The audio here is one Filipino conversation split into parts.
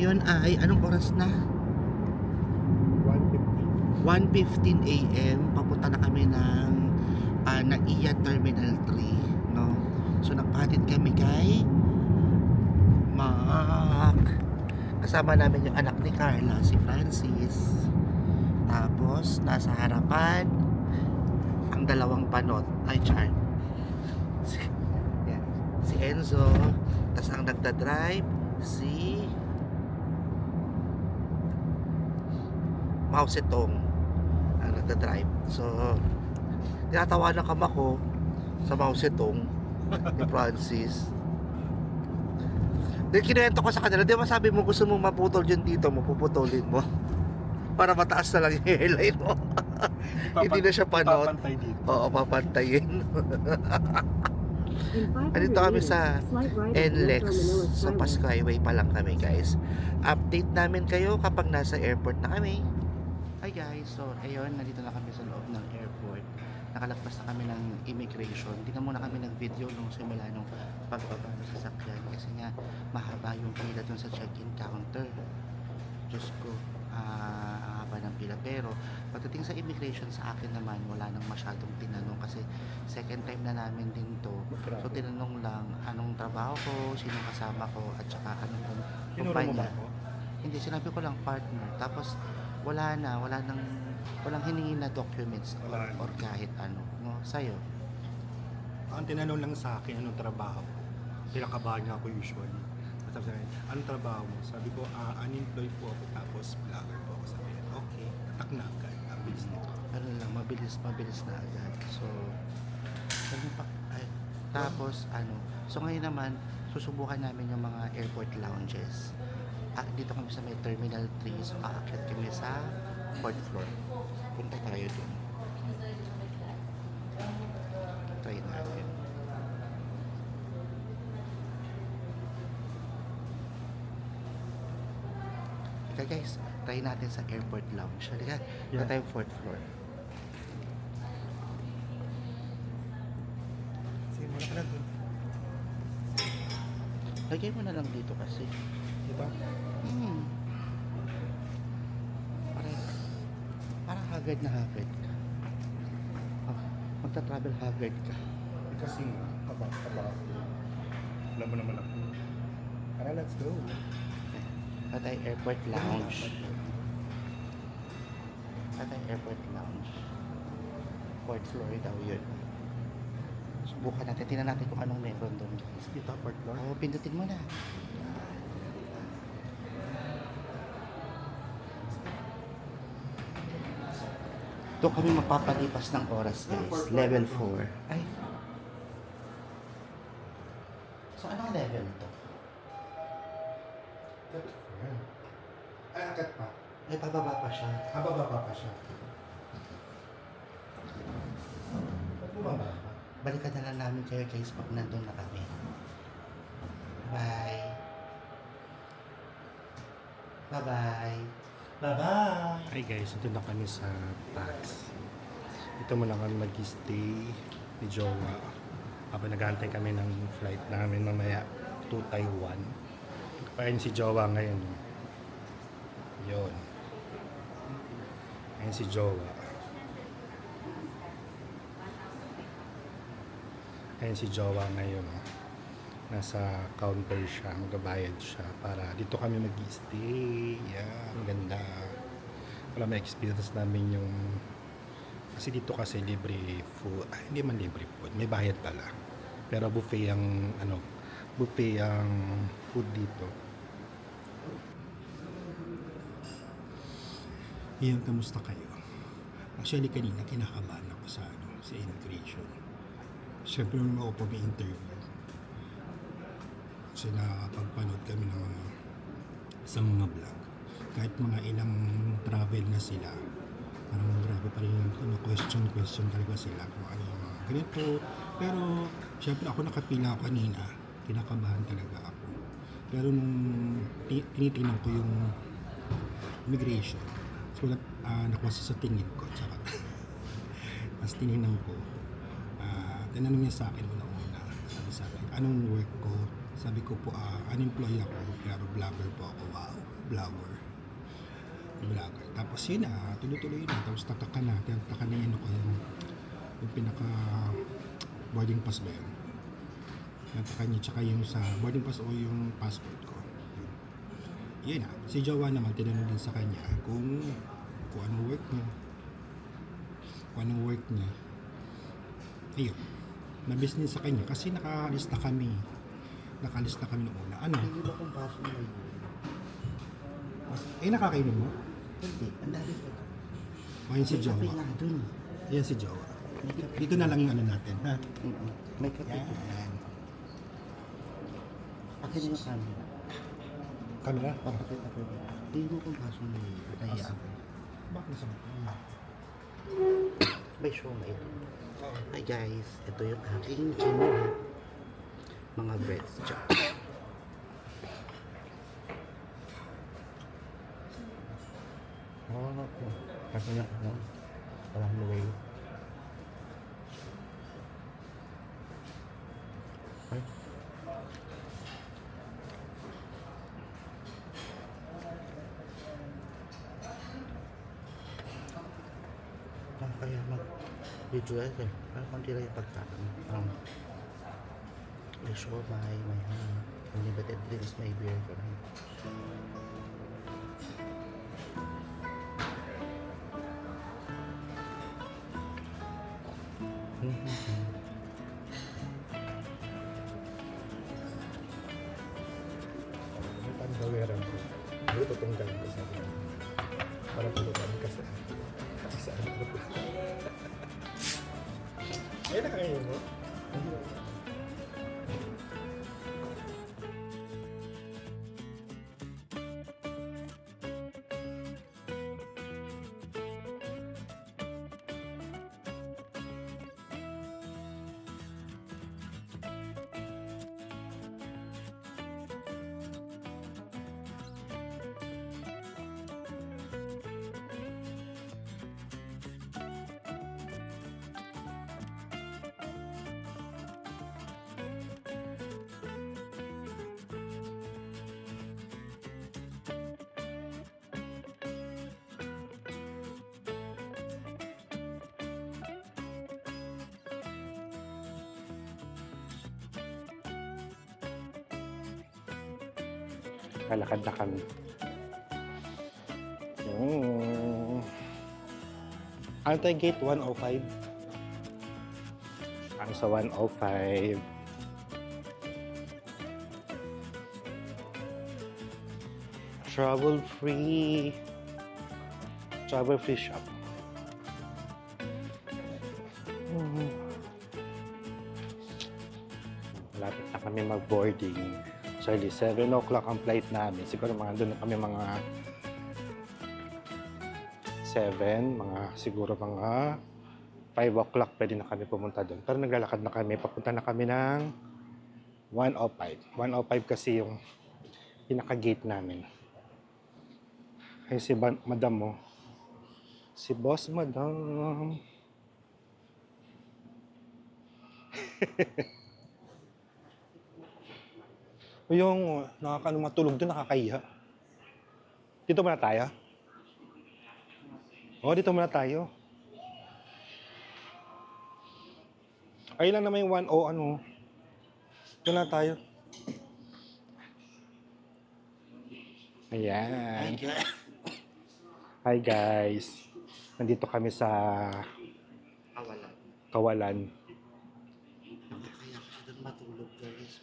Ngayon ay, anong oras na? 150. 1.15 a.m. Papunta na kami ng uh, Naiya Terminal 3. No? So, nagpahatid kami kay Mac. Kasama namin yung anak ni Carla, si Francis. Tapos, nasa harapan, ang dalawang panot. Ay, Char. Si, yan. si Enzo. Tapos, ang nagdadrive, si Mao Zedong ang nagdadrive. So, tinatawanan kama ko sa Mao Zedong ni Francis. Then kinuwento ko sa kanila, di ba sabi mo gusto mo maputol yun dito, mapuputulin mo. Para mataas na lang yung hairline mo. Hindi na siya panot. Papantay dito. Oo, papantayin. Andito kami sa NLEX sa. Pasco Highway pa lang kami guys. Update namin kayo kapag nasa airport na kami. Hi guys, so ayun, nandito na kami sa loob ng airport. Nakalagpas na kami ng immigration. Hindi na muna kami nag-video nung simula nung pagbaba ng sasakyan kasi nga mahaba yung pila dun sa check-in counter. Diyos ko, ah, ang haba ng pila. Pero pagdating sa immigration sa akin naman, wala nang masyadong tinanong kasi second time na namin din to. So tinanong lang anong trabaho ko, sinong kasama ko, at saka anong kumpanya. Hindi, sinabi ko lang partner. Tapos wala na, wala nang walang hiningi na documents or, Wala or kahit ano. No, sa'yo. Ang tinanong lang sa akin, anong trabaho ko? Pinakabahan nga ako usually. Tapos sabi niya, anong trabaho mo? Sabi ko, ah, unemployed po ako tapos vlogger po ako. Sabi niya, okay, tatak na agad. Ang bilis nito. Ano lang, mabilis, mabilis na agad. So, ano pa, ay, tapos, ano, so ngayon naman, susubukan namin yung mga airport lounges. Ah, dito kami sa may Terminal 3, so aakyat kami sa fourth floor. Punta tayo dun. Try natin. Ika guys, try natin sa airport lounge. Halika, yeah. Tayo fourth floor. Lagay mo na lang dito kasi. Diba? Hmm. Parang, parang haggard na haggard ka. Oh, magta-travel haggard ka. Kasi nga, kaba, kaba ako. Alam mo naman ako. Tara, let's go. Patay Airport Lounge. Patay Airport Lounge. Fourth floor daw yun. Subukan natin. Tingnan natin kung anong meron doon. Dito, fourth floor. Oo, pindutin mo na. Doon kami magpapalipas ng oras guys. Level 4. Ay. So anong level to? Ay, akat pa. Ay, pababa pa siya. Hababa pa siya. Ba't bumaba pa? Balikan na lang namin kayo guys pag nandun na kami. Bye. Bye-bye. Bye-bye. Hi guys, ito na kami sa tax. Ito lang kami mag-stay ni Jowa. Habang nag kami ng flight namin mamaya to Taiwan. Ayun si Jowa ngayon. Yun. Ayun si Jowa. Ayun si Jowa ngayon. Nasa counter siya, magbabayad siya para dito kami mag-stay. Yan, ang ganda. Wala may experience namin yung kasi dito kasi libre food. Ay, hindi man libre food. May bayad pala. Pero buffet ang ano, buffet ang food dito. Iyan, kamusta kayo? Actually, kanina kinakabahan ako sa ano, sa immigration. Siyempre, nung ako pag interview kasi nakapagpanood kami ng mga sa mga vlog. Kahit mga ilang travel na sila, parang grabe pa rin yung ano, question, question talaga sila kung ano yung mga ganito. Pero, syempre ako nakapila ako kanina, kinakabahan talaga ako. Pero nung ti- tinitingnan ko yung immigration, so uh, nakwasa sa tingin ko, charot. Tapos tinignan ko, ah tinanong niya sa akin una-una, sabi sa akin, anong work ko Sabi ko po, ah, unemployed ako, pero vlogger po ako. Wow, vlogger. Vlogger. Tapos yun na, tuloy-tuloy na. Tapos tataka na, tataka na yun ako yung, yung pinaka boarding pass ba yun? Nataka niya, tsaka yung sa boarding pass o yung passport ko. Yun na. Si Jowa naman, tinanong din sa kanya kung, kung anong work niya. Kung anong work niya. Ayun. Na business sa kanya kasi nakalista kami. Nakalista kami noong una. Ano? Hindi ba kung paso na yun? Eh, nakakainom mo? Hindi, ang dami ito. O yan si May kape Jowa. dun. Yan si Jowa. Dito na lang yung ano natin, ha? Mm-mm. May kape. Yan. Akin yung camera. Kamera? Papakita ko. Hindi mo kung paso na yun. Kaya ako. Bakit sa May show na ito. Hi guys, ito yung aking kinuha. Mga breads. Check. Oh, ako. Kasi yung ano, walang way. Ay. Ah, kaya mag video eh. Parang konti lang yung pagkain. Um, may siomay, may ano, unlimited drinks, may beer. Ganun. May panggawiran ko. Hindi tutunggalan ko sa akin. Para pulutan ka sa sa ano ko. Ay, nakakainin mo? Lalakad na kami. Hmm. Ano tayo gate 105? Ang sa 105. Trouble free. Trouble free shop. Malapit na kami mag-boarding. Actually, 7 o'clock ang flight namin. Siguro mga doon kami mga 7, mga siguro mga 5 o'clock pwede na kami pumunta doon. Pero naglalakad na kami. Papunta na kami ng 105. 105 kasi yung pinaka-gate namin. Ay si ba- madam mo. Si boss madam. Yung nakakano matulog doon, nakakahiya. Dito muna tayo. Oo, dito muna tayo. Ayun lang naman yung 1 o ano. Dito na tayo. Ayan. Hi guys. Nandito kami sa Kawalan. Kawalan. Kaya kasi doon matulog guys.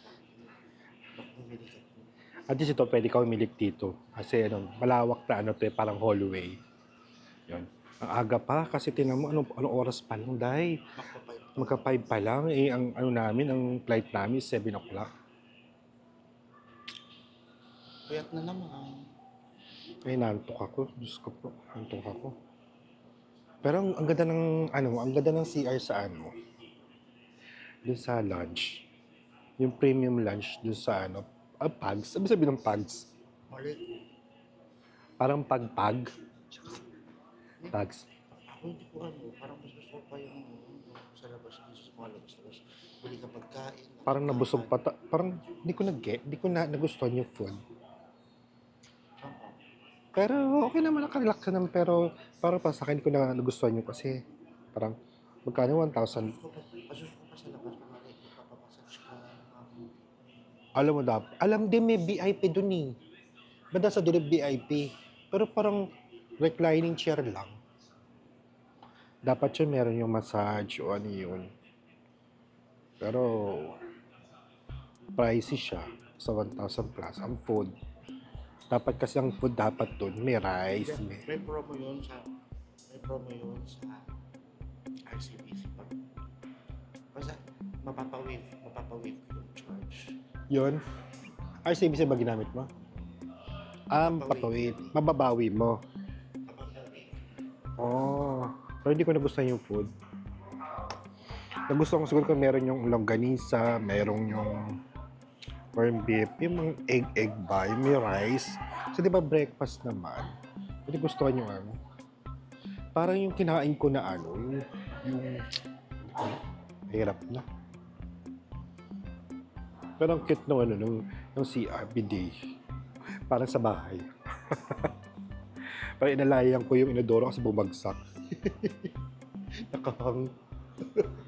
Baka bumili ka po. At least ito, pwede ka umilik dito. Kasi ano, malawak na ano to eh, parang hallway. Yun. Ang aga pa, kasi tinan mo, anong, anong oras pa lang, dahil Magpapay. magka 5 pa lang. Eh, ang ano namin, ang flight namin, 7 o'clock. Puyat na naman. Ay, nantok ako. Diyos ko po, nantok ako. Pero ang, ang ganda ng, ano, ang ganda ng CR sa ano, dun sa lunch. Yung premium lunch dun sa ano, ah, pags. Sabi sabi ng pags. Parang pagpag. Pags. Ako hindi ko ano, parang mas gusto ko pa yung, yung sa labas, dito sa mga labas-labas. Bili ka pagkain. Parang nabusog pa. ta- parang hindi ko nag-get, hindi ko na nagustuhan yung food. Oo. Pero okay naman, nakarelax ka naman. Pero parang pa sa akin, hindi ko na nagustuhan yun kasi parang magkano 1,000. Gusto ko pa, mas gusto ko pa sa labas, kumari, ipapapasage ka. um, Alam mo dapat, alam din may VIP dun eh. Banda sa dulo VIP. Pero parang reclining chair lang. Dapat yun meron yung massage o ano yun. Pero pricey siya sa 1,000 plus. Ang food. Dapat kasi ang food dapat dun may rice. May, May promo yun sa, may promo yun sa RCBC. Basta, mapapawave, mapapawave yung charge. Yun. RCBC ba ginamit mo? Ah, papawid. Mababawi mo. Oh, pero hindi ko nagustuhan yung food. Nagustuhan ko siguro kung meron yung longganisa, merong yung corned beef, yung mga egg-egg ba, yung may rice. So, di ba breakfast naman? Hindi gustuhan yung ano. Parang yung kinain ko na ano, yung, yung hirap na. Pero ang cute nung ano, nung, nung CR, bidet. Parang sa bahay. Parang inalayan ko yung inodoro kasi bumagsak. Nakahang.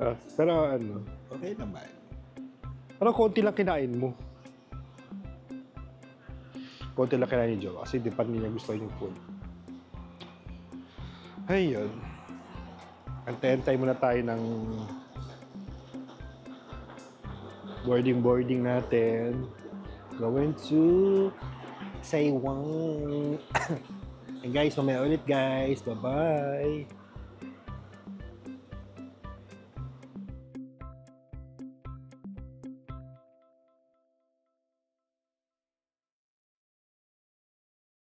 Ah, pero ano, okay naman. Pero konti lang kinain mo. Konti lang kinain ni Joe kasi di pa niya gusto yung food. Ayun. Antay-antay muna tayo ng boarding-boarding natin. Going to Saiwan. And guys, mamaya ulit guys. Bye-bye.